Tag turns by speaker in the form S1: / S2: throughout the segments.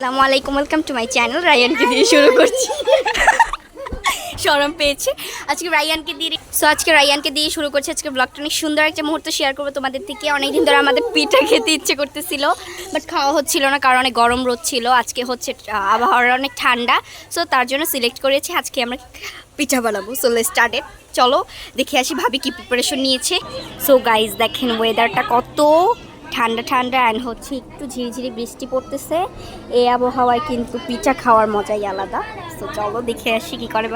S1: আসসালামু আলাইকুম welcome to my channel রায়ানকে দিয়ে শুরু করছি। শরম পেয়েছে। আজকে রায়ানকে দিয়ে সো আজকে রায়ানকে দিয়ে শুরু করছি। আজকে ব্লগটা অনেক সুন্দর একটা মুহূর্ত শেয়ার করব তোমাদের থেকে। অনেকদিন ধরে আমাদের পিঠা খেতে ইচ্ছে করতেছিল বাট খাওয়া হচ্ছিল না কারণ অনেক গরম রোদ ছিল। আজকে হচ্ছে আবহাওয়ার অনেক ঠান্ডা। সো তার জন্য সিলেক্ট করেছি। আজকে আমরা পিঠা বানাবো। সো স্টার্টেড চলো, দেখে আসি ভাবি কি প্রিপারেশন নিয়েছে। সো গাইজ দেখেন ওয়েদারটা কত ঠান্ডা ঠান্ডা অ্যান্ড হচ্ছে একটু ঝিরিঝিরি বৃষ্টি পড়তেছে। এই আবহাওয়ায় কিন্তু পিঠা খাওয়ার মজাই আলাদা। তো চলো দেখে আসি কী করে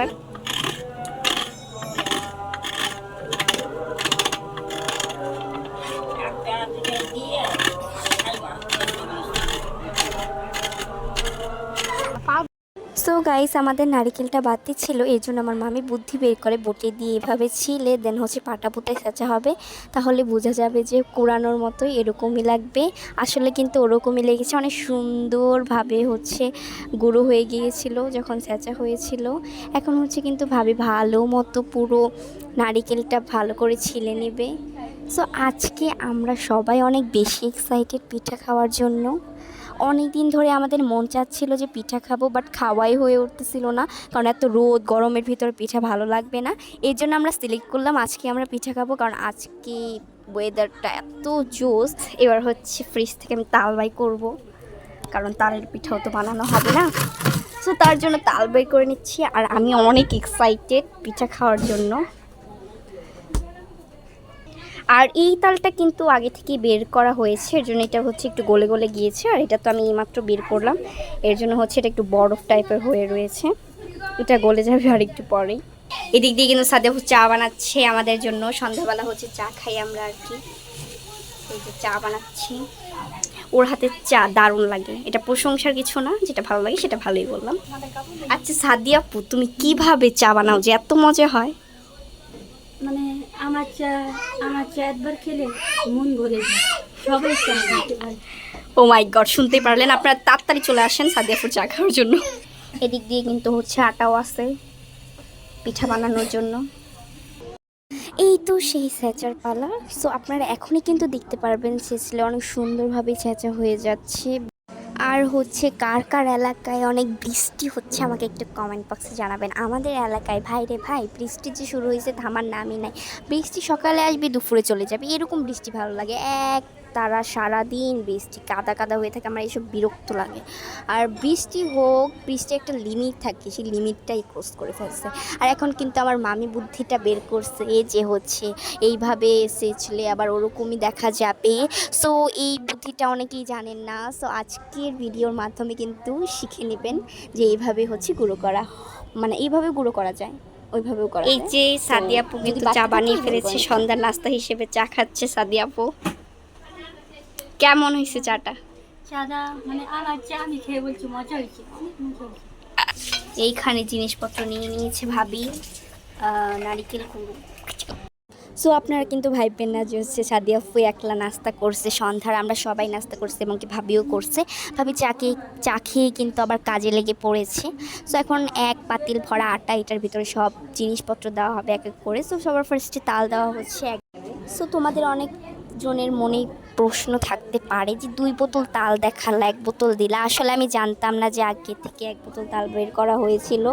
S1: সো গাইস আমাদের নারিকেলটা বাতি ছিল, এর জন্য আমার মামি বুদ্ধি বের করে বটে দিয়ে এভাবে ছিলে দেন হচ্ছে পাটা পুঁতে সেচা হবে। তাহলে বোঝা যাবে যে কুড়ানোর মতোই এরকমই লাগবে। আসলে কিন্তু ওরকমই লেগেছে, অনেক সুন্দরভাবে হচ্ছে গুঁড়ো হয়ে গিয়েছিল যখন সেচা হয়েছিল। এখন হচ্ছে কিন্তু ভাবি ভালো মতো পুরো নারিকেলটা ভালো করে ছিলে নেবে। সো আজকে আমরা সবাই অনেক বেশি এক্সাইটেড পিঠা খাওয়ার জন্য। অনেক দিন ধরে আমাদের মন চাচ্ছিল যে পিঠা খাব বাট খাওয়াই হয়ে উঠতেছিল না। কারণ এত রোদ, গরমের ভিতরে পিঠা ভালো লাগবে না। এর জন্য আমরা সিলেক্ট করলাম, আজকে আমরা পিঠা খাব। কারণ আজকে ওয়েদারটা এত জোস এবার হচ্ছে ফ্রিজ থেকে আমি তাল বাই করব। কারণ তালের পিঠাও তো বানানো হবে না। সো তার জন্য তাল বাই করে নিচ্ছি, আর আমি অনেক এক্সাইটেড পিঠা খাওয়ার জন্য। আর এই তালটা কিন্তু আগে থেকে বের করা হয়েছে, এর জন্য এটা হচ্ছে একটু গলে গলে গিয়েছে, আর এটা তো আমি এইমাত্র বের করলাম, এর জন্য হচ্ছে এটা একটু বরফ টাইপের হয়ে রয়েছে, এটা গলে যাবে আর একটু পরেই। এদিক দিয়ে কিন্তু সাদে চা বানাচ্ছে আমাদের জন্য, সন্ধ্যাবেলা হচ্ছে চা খাই আমরা আর কি চা বানাচ্ছি, ওর হাতে চা দারুণ লাগে, এটা প্রশংসার কিছু না, যেটা ভালো লাগে সেটা ভালোই বললাম। আচ্ছা সাদিয়া আপু, তুমি কীভাবে চা বানাও যে এত মজা হয়?
S2: আমার চা আমার চা একবার খেলে মন ভরে যায়। সবাই চা খেতে পারে।
S1: ও মাই গড শুনতে পারলেন আপনারা তাড়াতাড়ি চলে আসেন সাদিয়াপুর চা খাওয়ার জন্য। এদিক দিয়ে কিন্তু হচ্ছে আটাও আছে পিঠা বানানোর জন্য। এই তো সেই স্যাচার পালা। সো আপনারা এখনই কিন্তু দেখতে পারবেন ছেঁচলে অনেক সুন্দরভাবে ছেঁচা হয়ে যাচ্ছে। আর হচ্ছে কার কার এলাকায় অনেক বৃষ্টি হচ্ছে আমাকে একটু কমেন্ট বক্সে জানাবেন। আমাদের এলাকায়, ভাই রে ভাই, বৃষ্টি যে শুরু হয়েছে থামার নামই নাই। বৃষ্টি সকালে আসবে, দুপুরে চলে যাবে। এরকম বৃষ্টি ভালো লাগে। এক তারা সারাদিন বৃষ্টি কাদা কাদা হয়ে থাকে আমার এইসব বিরক্ত লাগে। আর বৃষ্টি হোক বৃষ্টি একটা লিমিট থাকে সেই লিমিটটাই ক্রস করে ফেলছে। আর এখন কিন্তু আমার মামি বুদ্ধিটা বের করছে যে হচ্ছে এইভাবে সেচলে আবার ওরকমই দেখা যাবে। সো এই বুদ্ধিটা অনেকেই জানেন না। সো আজকের ভিডিওর মাধ্যমে কিন্তু শিখে নেবেন যে এইভাবে হচ্ছে গুঁড়ো করা মানে এইভাবে গুঁড়ো করা যায় ওইভাবেও করা এই যে সাদিয়াপু কিন্তু চা বানিয়ে ফেলেছে সন্ধ্যার নাস্তা হিসেবে চা খাচ্ছে সাদিয়াপু কেমন হয়েছে চাটা?
S2: চাটা মানে আমার চা আমি খেয়ে বলছি মজা হয়েছে অনেক মজা হয়েছে।
S1: এইখানে জিনিসপত্র নিয়ে নিয়েছে ভাবি নারিকেল কুড়ো সো আপনারা কিন্তু ভাববেন না যে হচ্ছে সাদিয়া ফু একলা নাস্তা করছে সন্ধ্যার আমরা সবাই নাস্তা করছে এবং কি ভাবিও করছে। ভাবি চাকে চা খেয়ে কিন্তু আবার কাজে লেগে পড়েছে। সো এখন এক পাতিল ভরা আটা এটার ভিতরে সব জিনিসপত্র দেওয়া হবে এক এক করে। সো সবার ফার্স্টে তাল দেওয়া হচ্ছে এক। সো তোমাদের অনেক জনের মনে প্রশ্ন থাকতে পারে যে দুই বোতল তাল দেখালা, এক বোতল দিলা। আসলে আমি জানতাম না যে আগে থেকে এক বোতল তাল বের করা হয়েছিল।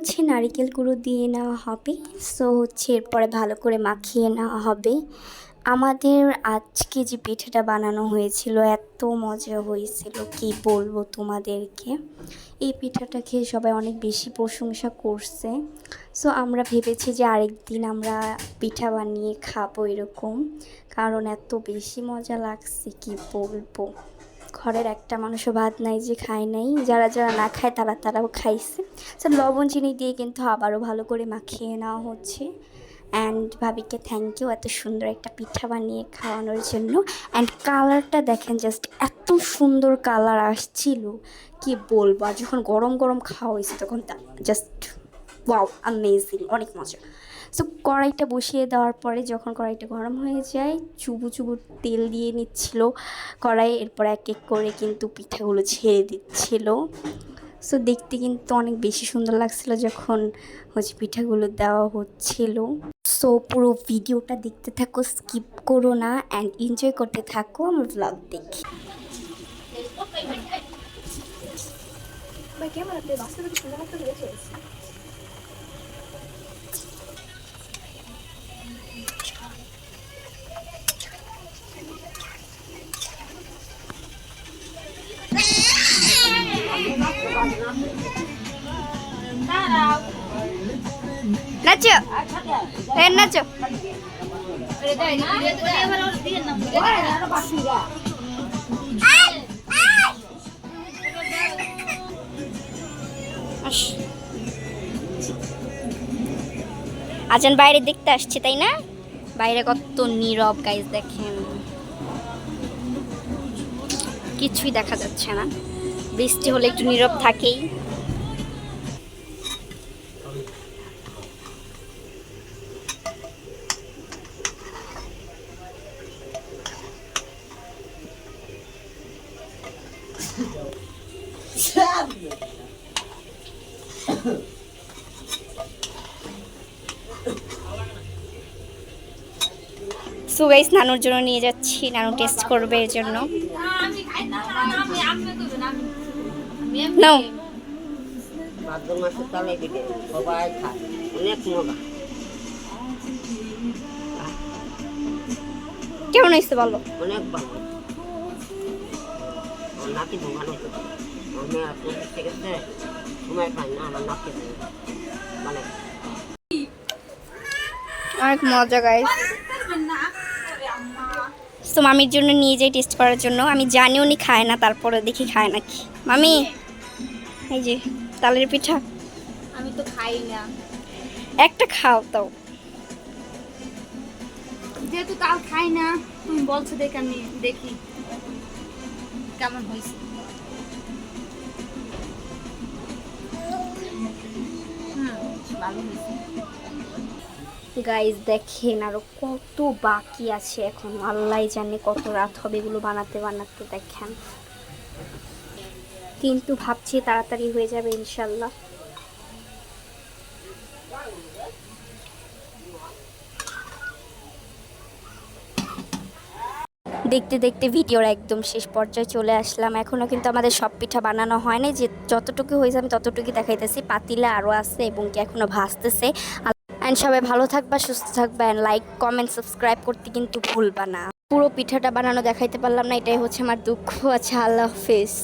S1: হচ্ছে নারিকেল গুঁড়ো দিয়ে নেওয়া হবে। সো হচ্ছে এরপরে ভালো করে মাখিয়ে নেওয়া হবে। আমাদের আজকে যে পিঠাটা বানানো হয়েছিল, এত মজা হয়েছিল, কি বলব তোমাদেরকে? এই পিঠাটা খেয়ে সবাই অনেক বেশি প্রশংসা করছে। সো আমরা ভেবেছি যে আরেক দিন আমরা পিঠা বানিয়ে খাব এরকম, কারণ এত বেশি মজা লাগছে, কি বলব? ঘরের একটা মানুষও ভাত নাই যে খায় নাই। যারা যারা না খায় তারা তারাও খাইছে। লবণ, চিনি দিয়ে কিন্তু আবারও ভালো করে মাখিয়ে নেওয়া হচ্ছে। অ্যান্ড ভাবিকে থ্যাংক ইউ এত সুন্দর একটা পিঠা বানিয়ে খাওয়ানোর জন্য। অ্যান্ড কালারটা দেখেন জাস্ট এত সুন্দর কালার আসছিল। কি বলব? আর যখন গরম গরম খাওয়া হয়েছে, তখন জাস্ট ওয়াও আমেজিং অনেক মজা। সো কড়াইটা বসিয়ে দেওয়ার পরে যখন কড়াইটা গরম হয়ে যায়, চুবু চুবু তেল দিয়ে নিচ্ছিল। কড়াই এরপর এক এক করে কিন্তু পিঠাগুলো ছেড়ে দিচ্ছিল। সো দেখতে কিন্তু অনেক বেশি সুন্দর লাগছিল যখন হচ্ছে পিঠাগুলো দেওয়া হচ্ছিল। সো পুরো ভিডিওটা দেখতে থাকো, স্কিপ করো না অ্যান্ড এনজয় করতে থাকো আমার ব্লগ দেখে। নাচো। নাচো। আজান বাইরে দেখতে আসছে, তাই না? বাইরে কত নীরব গাইজ দেখেন। কিছুই দেখা যাচ্ছে না। বৃষ্টি হলে একটু নীরব থাকেই। সো গাইস নানুর জন্য নিয়ে যাচ্ছি। নানু টেস্ট করবে এর জন্য।
S3: অনেক
S1: কেমন হয়েছে বলো?
S3: অনেক ভালো। ভোগানো সময় পাই না আমার মানে
S1: অনেক মজা গাইস তো মামির জন্য নিয়ে যাই টেস্ট করার জন্য। আমি জানি উনি খায় না তারপরে দেখি খায় নাকি। মামি এই যে তালের পিঠা।
S2: আমি তো খাই না।
S1: একটা খাও তাও।
S2: যেহেতু তাল খাই না তুমি বলছো দেখে আমি দেখি কেমন হয়েছে।
S1: গাইস দেখেন আরও কত বাকি আছে এখন। আল্লাহ জানে কত রাত হবে এগুলো বানাতে বানাতে, দেখেন। কিন্তু ভাবছি তাড়াতাড়ি হয়ে যাবে ইনশাল্লাহ দেখতে দেখতে ভিডিওর একদম শেষ পর্যায়ে চলে আসলাম। এখনও কিন্তু আমাদের সব পিঠা বানানো হয় নাই যে যতটুকু হয়েছে আমি ততটুকুই দেখাইতেছি। পাতিলা আরও আছে এবং কি এখনও ভাসতেছে অ্যান্ড সবাই ভালো থাকবা, সুস্থ থাকবা অ্যান্ড লাইক কমেন্ট সাবস্ক্রাইব করতে কিন্তু ভুলবা না। পুরো পিঠাটা বানানো দেখাইতে পারলাম না। এটাই হচ্ছে আমার দুঃখ। আছে আল্লাহ হাফিজ।